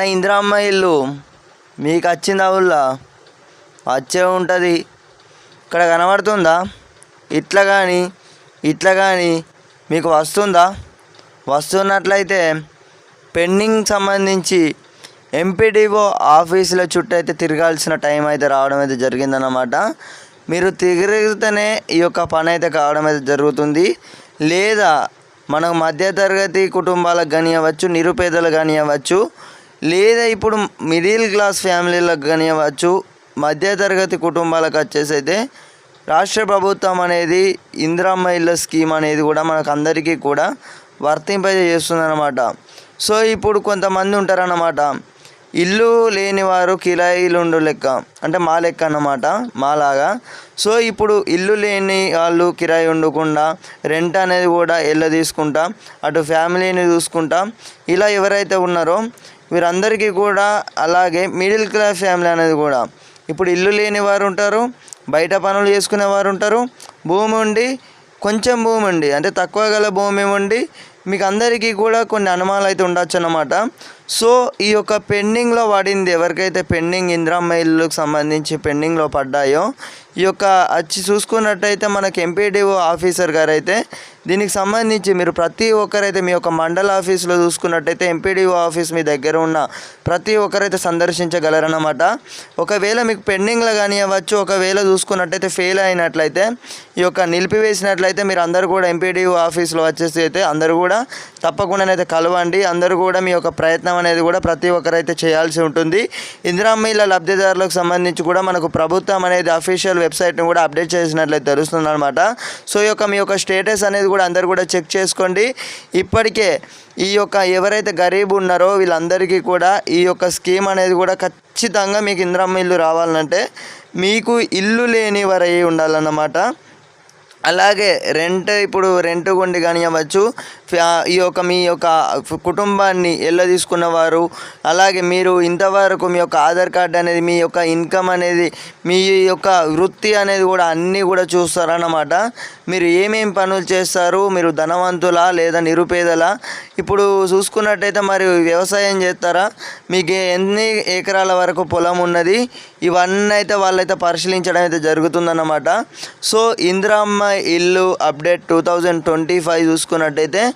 నా ఇందిరామ్మ ఇల్లు. మీకు వచ్చిందా ఊళ్ళా? వచ్చే ఉంటుంది. ఇక్కడ కనబడుతుందా? ఇట్లా కానీ ఇట్లా కానీ మీకు వస్తుందా? వస్తున్నట్లయితే పెండింగ్ సంబంధించి ఎంపీడీఓ ఆఫీసుల చుట్టూ అయితే తిరగాల్సిన టైం అయితే రావడం అయితే జరిగిందన్నమాట. మీరు తిరిగితేనే ఈ యొక్క పని అయితే కావడం అయితే జరుగుతుంది. లేదా మనకు మధ్యతరగతి కుటుంబాలకు కానివ్వచ్చు నిరుపేదలు కానివ్వచ్చు లేదా ఇప్పుడు మిడిల్ క్లాస్ ఫ్యామిలీలకు కానివ్వచ్చు మధ్యతరగతి కుటుంబాలకు వచ్చేసి అయితే రాష్ట్ర ప్రభుత్వం అనేది ఇందిరమ్మ ఇళ్ళ స్కీమ్ అనేది కూడా మనకు అందరికీ కూడా వర్తింపజేస్తుందన్నమాట. సో ఇప్పుడు కొంతమంది ఉంటారన్నమాట. ఇల్లు లేని వారు కిరాయిలుండు లెక్క అంటే మా లెక్క అన్నమాట మాలాగా. సో ఇప్పుడు ఇల్లు లేని వాళ్ళు కిరాయి ఉండకుండా రెంట్ అనేది కూడా ఎల్ల తీసుకుంటా అటు ఫ్యామిలీని చూసుకుంటా ఇలా ఎవరైతే ఉన్నారో వీరందరికీ కూడా అలాగే మిడిల్ క్లాస్ ఫ్యామిలీ అనేది కూడా. ఇప్పుడు ఇల్లు లేని వారు ఉంటారు బయట పనులు చేసుకునే వారు ఉంటారు. భూమి ఉండి కొంచెం భూమి ఉండి అంటే తక్కువ గల భూమి ఉండి మీకు అందరికీ కూడా కొన్ని అనుమానాలు అయితే ఉండొచ్చు అన్నమాట. సో ఈ యొక్క పెండింగ్లో పడింది ఎవరికైతే పెండింగ్ ఇందిరామ్మ ఇల్లుకు సంబంధించి పెండింగ్లో పడ్డాయో ఈ యొక్క వచ్చి చూసుకున్నట్టయితే మనకి ఎంపీడీఓ ఆఫీసర్ గారు అయితే దీనికి సంబంధించి మీరు ప్రతి ఒక్కరైతే మీ యొక్క మండల ఆఫీస్లో చూసుకున్నట్టయితే ఎంపీడీఓ ఆఫీస్ మీ దగ్గర ఉన్న ప్రతి ఒక్కరైతే సందర్శించగలరన్నమాట. ఒకవేళ మీకు పెండింగ్లో కానివ్వచ్చు ఒకవేళ చూసుకున్నట్టయితే ఫెయిల్ అయినట్లయితే ఈ యొక్క నిలిపివేసినట్లయితే మీరు అందరూ కూడా ఎంపీడీఓ ఆఫీస్లో వచ్చేసి అయితే అందరూ కూడా తప్పకుండానైతే కలవండి. అందరూ కూడా మీ యొక్క ప్రయత్నం అనేది కూడా ప్రతి ఒక్కరైతే చేయాల్సి ఉంటుంది. ఇందిరామ్మ ఇళ్ళ లబ్ధిదారులకు సంబంధించి కూడా మనకు ప్రభుత్వం అనేది అఫీషియల్ వెబ్సైట్ని కూడా అప్డేట్ చేసినట్లయితే తెలుస్తుంది అనమాట సో ఈ యొక్క మీ యొక్క స్టేటస్ అనేది కూడా అందరు కూడా చెక్ చేసుకోండి. ఇప్పటికే ఈ యొక్క ఎవరైతే గరీబ్ ఉన్నారో వీళ్ళందరికీ కూడా ఈ యొక్క స్కీమ్ అనేది కూడా ఖచ్చితంగా మీకు ఇంద్రమ్మ ఇల్లు రావాలంటే మీకు ఇల్లు లేని వారై ఉండాలన్నమాట. అలాగే రెంట్ ఇప్పుడు రెంట్ కొండి కానివ్వచ్చు ఈ యొక్క మీ యొక్క కుటుంబాన్ని ఎల్ల తీసుకున్న వారు అలాగే మీరు ఇంతవరకు మీ యొక్క ఆధార్ కార్డ్ అనేది మీ యొక్క ఇన్కమ్ అనేది మీ యొక్క వృత్తి అనేది కూడా అన్నీ కూడా చూస్తారన్నమాట. మీరు ఏమేమి పనులు చేస్తారు? మీరు ధనవంతులా లేదా నిరుపేదలా? ఇప్పుడు చూసుకున్నట్టయితే మరి వ్యవసాయం చేస్తారా? మీకు ఎన్ని ఎకరాల వరకు పొలం ఉన్నది? ఇవన్నీ అయితే వాళ్ళైతే పరిశీలించడం అయితే జరుగుతుందన్నమాట. సో ఇందిరామ్మ ఇల్లు update two thousand twenty five చూసుకున్నట్టయితే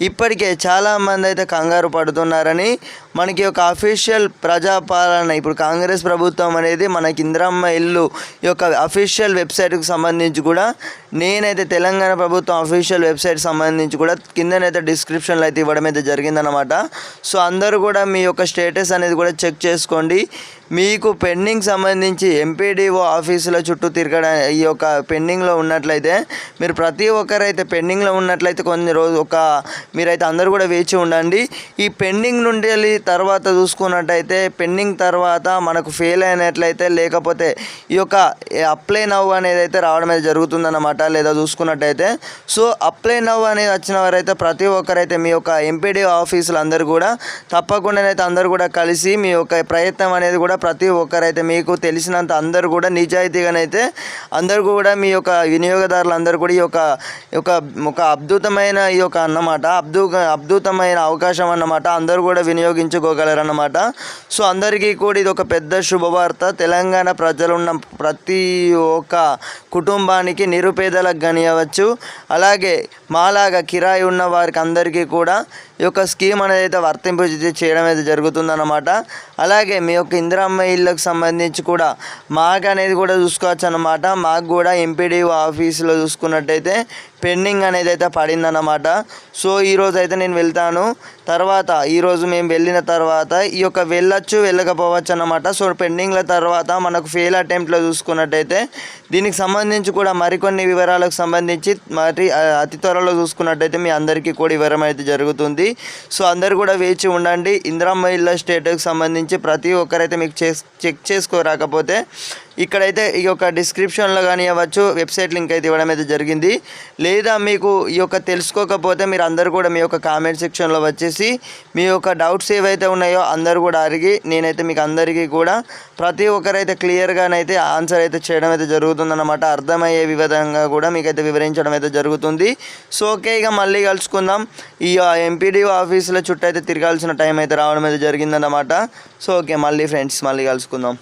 ఇప్పటికే చాలామంది అయితే కంగారు పడుతున్నారని మనకి ఒక అఫీషియల్ ప్రజాపాలన ఇప్పుడు కాంగ్రెస్ ప్రభుత్వం అనేది మనకి ఇందిరమ్మ ఇల్లు ఈ యొక్క అఫీషియల్ వెబ్సైట్కి సంబంధించి కూడా నేనైతే తెలంగాణ ప్రభుత్వం అఫీషియల్ వెబ్సైట్ సంబంధించి కూడా కిందనైతే డిస్క్రిప్షన్లో అయితే ఇవ్వడం అయితే జరిగిందనమాట సో అందరూ కూడా మీ యొక్క స్టేటస్ అనేది కూడా చెక్ చేసుకోండి. మీకు పెండింగ్ సంబంధించి ఎంపీడీఓ ఆఫీసుల చుట్టూ తిరగడం ఈ యొక్క పెండింగ్లో ఉన్నట్లయితే మీరు ప్రతి ఒక్కరైతే పెండింగ్లో ఉన్నట్లయితే కొన్ని రోజు ఒక మీరైతే అందరూ కూడా వేచి ఉండండి. ఈ పెండింగ్ నుండి వెళ్ళి తర్వాత చూసుకున్నట్టయితే పెండింగ్ తర్వాత మనకు ఫెయిల్ అయినట్లయితే లేకపోతే ఈ యొక్క అప్లై నవ్వు అనేది అయితే రావడం అయితే జరుగుతుందన్నమాట లేదా చూసుకున్నట్టయితే. సో అప్లై నవ్వు అనేది వచ్చిన వారైతే ప్రతి ఒక్కరైతే మీ యొక్క ఎంపీడీ ఆఫీసులు అందరూ కూడా తప్పకుండానైతే అందరూ కూడా కలిసి మీ యొక్క ప్రయత్నం అనేది కూడా ప్రతి ఒక్కరైతే మీకు తెలిసినంత అందరూ కూడా నిజాయితీగానైతే అందరూ కూడా మీ యొక్క వినియోగదారులు అందరూ కూడా ఈ ఈ యొక్క ఒక అద్భుతమైన ఈ యొక్క అన్నమాట అద్భు అద్భుతమైన అవకాశం అన్నమాట. అందరూ కూడా వినియోగించుకోగలరన్నమాట. సో అందరికీ కూడా ఇది ఒక పెద్ద శుభవార్త. తెలంగాణ ప్రజలున్న ప్రతి ఒక్క కుటుంబానికి నిరుపేదలకు గనియవచ్చు. అలాగే మాలాగా కిరాయి ఉన్న వారికి అందరికీ కూడా ఈ యొక్క స్కీమ్ అనేది అయితే వర్తింపు చేయడం అయితే జరుగుతుందన్నమాట. అలాగే మీ యొక్క ఇందిరమ్మ ఇళ్ళకు సంబంధించి కూడా మాకు అనేది కూడా చూసుకోవచ్చు అన్నమాట మాకు కూడా ఎంపీడీఓ ఆఫీస్లో చూసుకున్నట్టయితే పెండింగ్ అనేది అయితే పడిందన్నమాట. సో ఈరోజు అయితే నేను వెళ్తాను. తర్వాత ఈరోజు మేము వెళ్ళిన తర్వాత ఈ యొక్క వెళ్ళొచ్చు వెళ్ళకపోవచ్చు అన్నమాట. సో పెండింగ్ల తర్వాత మనకు ఫెయిల్ అటెంప్ట్లో చూసుకున్నట్టయితే దీనికి సంబంధించి కూడా మరికొన్ని వివరాలకు సంబంధించి మరి అతి త్వరలో చూసుకున్నట్టయితే మీ అందరికీ కూడా వివరం అయితే జరుగుతుంది. సో అందరు కూడా వేచి ఉండండి. ఇందిరమ్మ ఇళ్ళ స్టేట్కి సంబంధించి ప్రతి ఒక్కరైతే మీకు చెక్ చేసుకోరాకపోతే ఇక్కడైతే ఈ యొక్క డిస్క్రిప్షన్లో కానీ ఇవ్వచ్చు వెబ్సైట్ లింక్ అయితే ఇవ్వడం అయితే జరిగింది. లేదా మీకు ఈ యొక్క తెలుసుకోకపోతే మీరు అందరూ కూడా మీ యొక్క కామెంట్ సెక్షన్లో వచ్చేసి మీ యొక్క డౌట్స్ ఏవైతే ఉన్నాయో అందరు కూడా అడిగి నేనైతే మీకు అందరికీ కూడా ప్రతి ఒక్కరైతే క్లియర్గానైతే ఆన్సర్ అయితే చేయడం అయితే జరుగుతుందన్నమాట. అర్థమయ్యే విధంగా కూడా మీకైతే వివరించడం అయితే జరుగుతుంది. సో ఓకే ఇక మళ్ళీ కలుసుకుందాం. ఈ ఎంపీడీఓ ఆఫీసులో చుట్టూ అయితే తిరగాల్సిన టైం అయితే రావడం అయితే జరిగిందన్నమాట. సో ఓకే మళ్ళీ ఫ్రెండ్స్ మళ్ళీ కలుసుకుందాం.